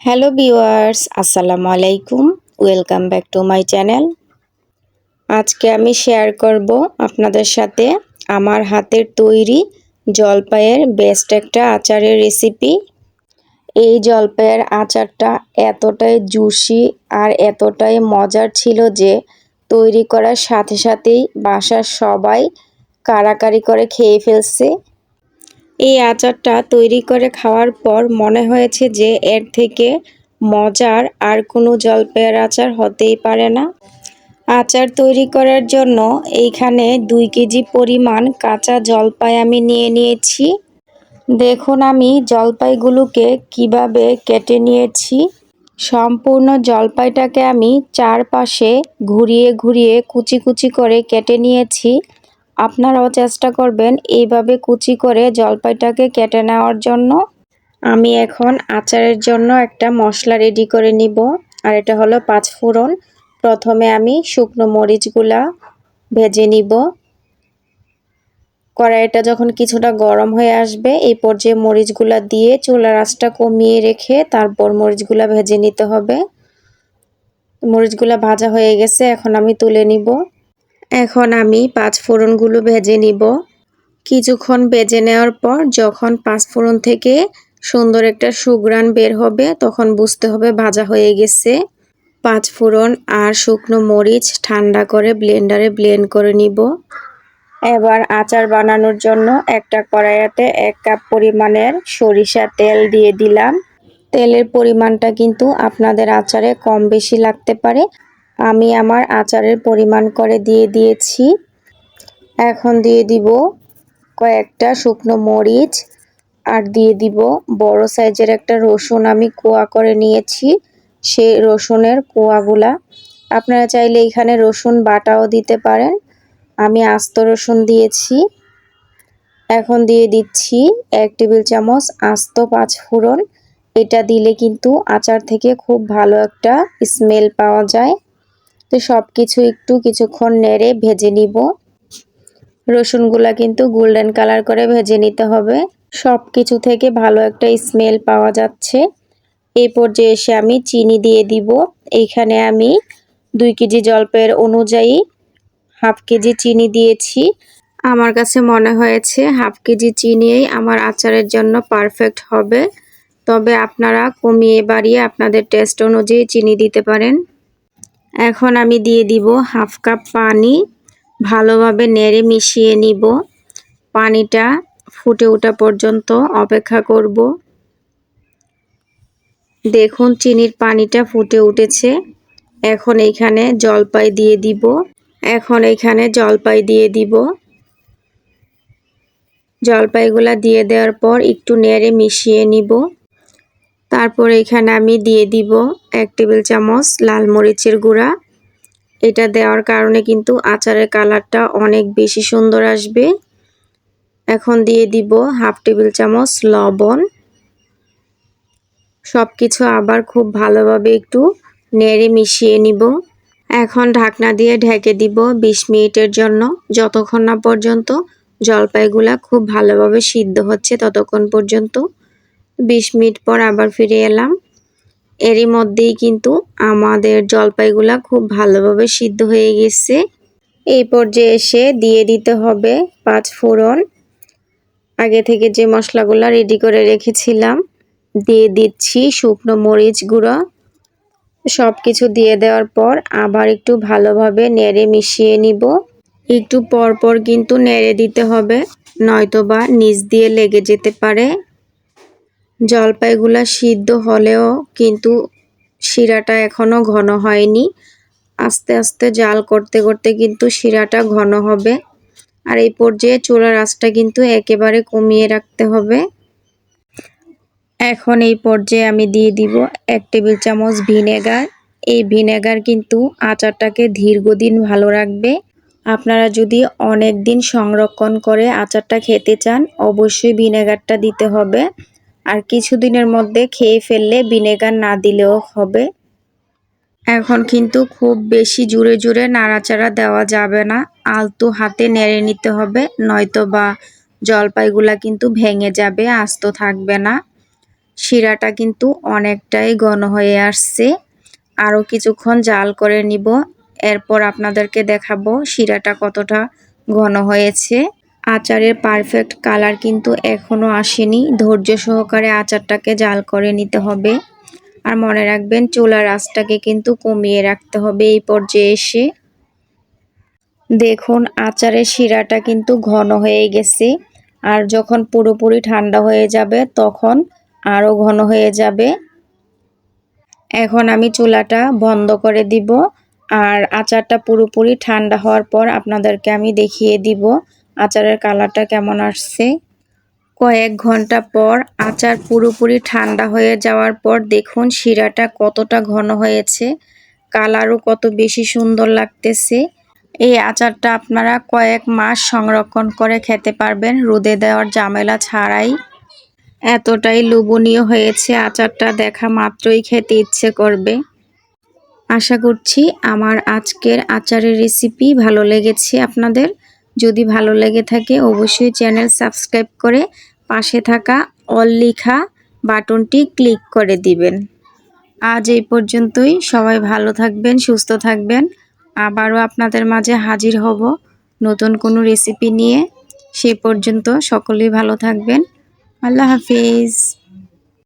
Hello viewers আসসালামু আলাইকুম welcome back to my channel আজকে আমি শেয়ার করব আপনাদের সাথে আমার হাতের তৈরি জলপাইয়ের বেস্ট একটা আচারের রেসিপি এই জলপাইয়ের আচারটা এতটাই জুসি আর এতটাই মজার ছিল যে তৈরি করার সাথে সাথেই বাসার সবাই কারাকারি করে খেয়ে ফেলছে। এই আচারটা তৈরি করে খাওয়ার পর মনে হয়েছে যে এর থেকে মজার আর কোনো জলপাইয়ের আচার হতেই পারে না। আচার তৈরি করার জন্য এইখানে দুই কেজি পরিমাণ কাঁচা জলপাই আমি নিয়ে নিয়েছি। দেখুন আমি জলপাইগুলোকে কীভাবে কেটে নিয়েছি। সম্পূর্ণ জলপাইটাকে আমি চারপাশে ঘুরিয়ে ঘুরিয়ে কুচি কুচি করে কেটে নিয়েছি। আপনারাও চেষ্টা করবেন এইভাবে কুচি করে জলপাইটাকে কেটে নেওয়ার জন্য। আমি এখন আচারের জন্য একটা মশলা রেডি করে নিব, আর এটা হলো পাঁচ ফোড়ন। প্রথমে আমি শুকনো মরিচগুলা ভেজে নিব। কড়াইটা যখন কিছুটা গরম হয়ে আসবে, এই পর্যায়ে মরিচগুলা দিয়ে চুলার আঁচটা কমিয়ে রেখে তারপর মরিচগুলা ভেজে নিতে হবে। মরিচগুলা ভাজা হয়ে গেছে, এখন আমি তুলে নিব। এখন আমি পাঁচ ফোড়নগুলো ভেজে নিব। কিছুক্ষণ ভেজে নেওয়ার পর যখন পাঁচ ফোড়ন থেকে সুন্দর একটা সুগ্রান বের হবে, তখন বুঝতে হবে ভাজা হয়ে গেছে। পাঁচ ফোড়ন আর শুকনো মরিচ ঠান্ডা করে ব্লেন্ডারে ব্লেন্ড করে নিব। এবার আচার বানানোর জন্য একটা কড়াইয়াতে এক কাপ পরিমাণের সরিষা তেল দিয়ে দিলাম। তেলের পরিমাণটা কিন্তু আপনাদের আচারে কম বেশি লাগতে পারে। আমি আমার আচারের পরিমাণ করে দিয়ে দিয়েছি। এখন দিয়ে দিব কয়েকটা শুকনো মরিচ আর দিয়ে দিব বড় সাইজের একটা রসুন। আমি কোয়া করে নিয়েছি, সেই রসুনের কোয়াগুলা। আপনারা চাইলে এখানে রসুন বাটাও দিতে পারেন। আমি আস্ত রসুন দিয়েছি। এখন দিয়ে দিচ্ছি এক টেবিল চামচ আস্ত পাঁচ ফোড়ন। এটা দিলে কিন্তু আচার থেকে খুব ভালো একটা স্মেল পাওয়া যায়। তো সব কিছু একটু কিছুক্ষণ নেড়ে ভেজে নিব। রসুনগুলা কিন্তু গোল্ডেন কালার করে ভেজে নিতে হবে। সব কিছু থেকে ভালো একটা স্মেল পাওয়া যাচ্ছে। এই পর্যায়ে এসে আমি চিনি দিয়ে দিব। এইখানে আমি দুই কেজি জলপের অনুযায়ী হাফ কেজি চিনি দিয়েছি। আমার কাছে মনে হয়েছে হাফ কেজি চিনিই আমার আচারের জন্য পারফেক্ট হবে। তবে আপনারা কমিয়ে বাড়িয়ে আপনাদের টেস্ট অনুযায়ী চিনি দিতে পারেন। এখন আমি দিয়ে দিব হাফ কাপ পানি। ভালোভাবে নেড়ে মিশিয়ে নিব। পানিটা ফুটে ওঠা পর্যন্ত অপেক্ষা করব। দেখুন, চিনির পানিটা ফুটে উঠেছে। এখন এইখানে জলপাই দিয়ে দিব। এখন এইখানে জলপাই দিয়ে দিব। জলপাইগুলা দিয়ে দেওয়ার পর একটু নেড়ে মিশিয়ে নিব। তারপর এখানে আমি দিয়ে দিব এক টেবিল চামচ লাল মরিচের গুঁড়া। এটা দেওয়ার কারণে কিন্তু আচারের কালারটা অনেক বেশি সুন্দর আসবে। এখন দিয়ে দিব হাফ টেবিল চামচ লবণ। সব কিছু আবার খুব ভালোভাবে একটু নেড়ে মিশিয়ে নিব। এখন ঢাকনা দিয়ে ঢেকে দিব বিশ মিনিটের জন্য। যতক্ষণ না পর্যন্ত জলপাইগুলা খুব ভালোভাবে সিদ্ধ হচ্ছে ততক্ষণ পর্যন্ত। বিশ মিনিট পর আবার ফিরে এলাম। এরই মধ্যেই কিন্তু আমাদের জলপাইগুলা খুব ভালোভাবে সিদ্ধ হয়ে গেছে। এই পর্যায়ে এসে দিয়ে দিতে হবে পাঁচ ফোড়ন। আগে থেকে যে মশলাগুলো রেডি করে রেখেছিলাম, দিয়ে দিচ্ছি শুকনো মরিচ গুঁড়ো। সব কিছু দিয়ে দেওয়ার পর আবার একটু ভালোভাবে নেড়ে মিশিয়ে নিব। একটু পর পর কিন্তু নেড়ে দিতে হবে নয়তো বা নিচ দিয়ে লেগে যেতে পারে। জলপাইগুলা সিদ্ধ হলেও কিন্তু শিরাটা এখনও ঘন হয়নি। আস্তে আস্তে জাল করতে করতে কিন্তু শিরাটা ঘন হবে। আর এই পর্যায়ে চুলার আঁচটা কিন্তু একেবারে কমিয়ে রাখতে হবে। এখন এই পর্যায়ে আমি দিয়ে দিব এক টেবিল চামচ ভিনেগার। এই ভিনেগার কিন্তু আচারটাকে দীর্ঘদিন ভালো রাখবে। আপনারা যদি অনেক দিন সংরক্ষণ করে আচারটা খেতে চান, অবশ্যই ভিনেগারটা দিতে হবে। আর কিছুদিনের মধ্যে খেয়ে ফেললে ভিনেগার না দিলেও হবে। এখন কিন্তু খুব বেশি জুড়ে জুড়ে নাড়াচাড়া দেওয়া যাবে না। আলতু হাতে নেড়ে নিতে হবে, নয়তো বা জলপাইগুলা কিন্তু ভেঙে যাবে, আস্ত থাকবে না। শিরাটা কিন্তু অনেকটাই ঘন হয়ে আসছে। আরও কিছুক্ষণ জাল করে নিব। এরপর আপনাদেরকে দেখাবো শিরাটা কতটা ঘন হয়েছে। আচারের পারফেক্ট কালার কিন্তু এখনও আসেনি। ধৈর্য সহকারে আচারটাকে জাল করে নিতে হবে। আর মনে রাখবেন, চুলার আঁচটাকে কিন্তু কমিয়ে রাখতে হবে এই পর্যায়ে এসে। দেখুন, আচারের শিরাটা কিন্তু ঘন হয়ে গেছে। আর যখন পুরোপুরি ঠান্ডা হয়ে যাবে, তখন আরও ঘন হয়ে যাবে। এখন আমি চুলাটা বন্ধ করে দিব। আর আচারটা পুরোপুরি ঠান্ডা হওয়ার পর আপনাদেরকে আমি দেখিয়ে দিব। আচারের কালারটা কেমন আসছে? কয়েক ঘণ্টা পর আচার পুরোপুরি ঠান্ডা হয়ে যাওয়ার পর দেখুন শিরাটা কতটা ঘন হয়েছে, কালারও কত বেশি সুন্দর লাগতেছে। এই আচারটা আপনারা কয়েক মাস সংরক্ষণ করে খেতে পারবেন, রোদে দেওয়ার ঝামেলা ছাড়াই। এতটাই লোভনীয় হয়েছে আচারটা, দেখা মাত্রই খেতে ইচ্ছে করবে। আশা করছি আমার আজকের আচারের রেসিপি ভালো লেগেছে আপনাদের। যদি ভালো লেগে থাকে, অবশ্যই চ্যানেল সাবস্ক্রাইব করে পাশে থাকা অল লিখা বাটনটি ক্লিক করে দিবেন। আজ এই পর্যন্তই। সবাই ভালো থাকবেন, সুস্থ থাকবেন। আবারও আপনাদের মাঝে হাজির হব নতুন কোনো রেসিপি নিয়ে। সে পর্যন্ত সকলেই ভালো থাকবেন। আল্লাহ হাফিজ।